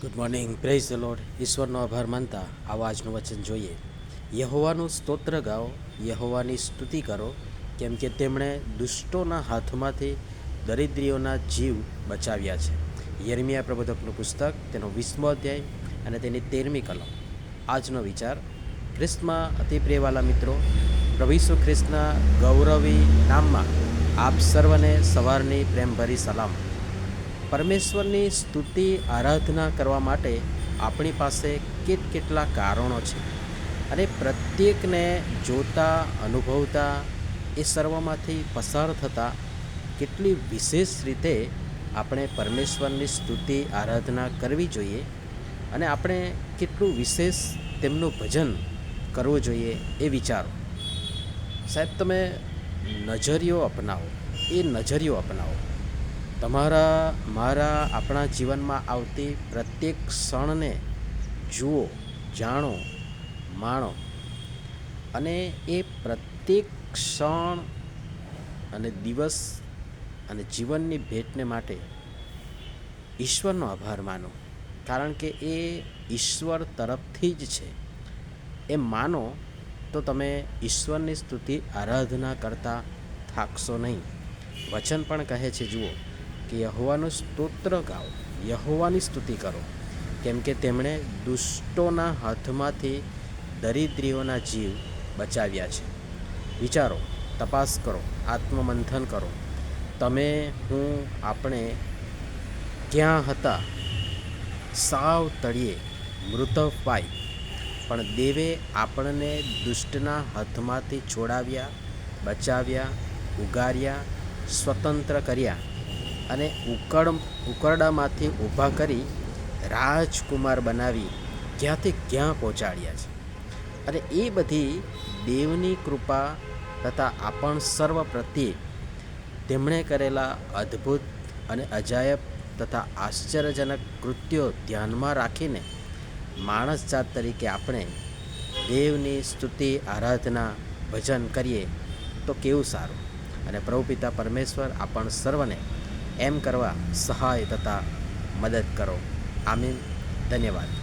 Good morning praise the Lord ઈશ્વરનો આભાર માનતા આવા આજનું વચન જોઈએ. યહોવાનું સ્તોત્ર ગાઓ, યહોવાની સ્તુતિ કરો, કેમ કે તેમણે દુષ્ટોના હાથમાંથી દરિદ્રીઓના જીવ બચાવ્યા છે. યર્મિયા પ્રબોધકનું પુસ્તક, તેનો વીસમો અધ્યાય અને તેની તેરમી કલમ. આજનો વિચાર, ખ્રિસ્તમાં અતિ પ્રિયવાલા મિત્રો, પ્રભુ ઈસુ ખ્રિસ્તના ગૌરવી નામમાં આપ સર્વને સવારની પ્રેમભરી સલામ પરમેશ્વરની સ્તુતિ, આરાધના કરવા માટે આપણી પાસે કેટ કેટલા કારણો છે અને પ્રત્યેકને જોતા, અનુભવતા, એ સર્વમાંથી પસાર થતાં કેટલી વિશેષ રીતે આપણે પરમેશ્વરની સ્તુતિ, આરાધના કરવી જોઈએ અને આપણે કેટલું વિશેષ તેમનું ભજન કરવું જોઈએ એ વિચારો. સાહેબ, તમે નજરિયો અપનાવો, એ નજરિયો અપનાવો. તમારા, મારા, આપણા જીવનમાં આવતી પ્રત્યેક ક્ષણને જુઓ, જાણો, માણો. અને એ પ્રત્યેક ક્ષણ અને દિવસ અને જીવનની ભેટને માટે ઈશ્વરનો આભાર માનો. કારણ કે એ ઈશ્વર તરફથી જ છે. એ માનો તો તમે ઈશ્વરની સ્તુતિ આરાધના કરતા થાકશો નહીં. વચન પણ કહે છે, જુઓ કે યહોવાનું સ્તોત્ર ગાઓ, યહોવાની સ્તુતિ કરો. કેમ કે તેમણે દુષ્ટોના હાથમાંથી દરિદ્રીઓના જીવ બચાવ્યા છે. વિચારો, તપાસ કરો, આત્મમંથન કરો. તમે, હું, આપણે ક્યાં હતા? સાવ તળિયે, મૃત પાય પણ દેવે આપણને દુષ્ટના હાથમાંથી છોડાવ્યા, બચાવ્યા, ઉગાર્યા, સ્વતંત્ર કર્યા. અને ઉકળ, ઉકરડામાંથી ઊભા કરી રાજકુમાર બનાવી ક્યાંથી ક્યાં પહોંચાડ્યા છે. અને એ બધી દેવની કૃપા તથા આપણ સર્વ પ્રત્યે તેમણે કરેલા અદ્ભુત અને અજાયબ તથા આશ્ચર્યજનક કૃત્યો ધ્યાનમાં રાખીને માણસ જાત તરીકે આપણે દેવની સ્તુતિ, આરાધના, ભજન કરીએ તો કેવું સારું? અને પ્રભુ પિતા પરમેશ્વર આપણ સર્વને એમ કરવા સહાય તથા મદદ કરો. આમીન. ધન્યવાદ.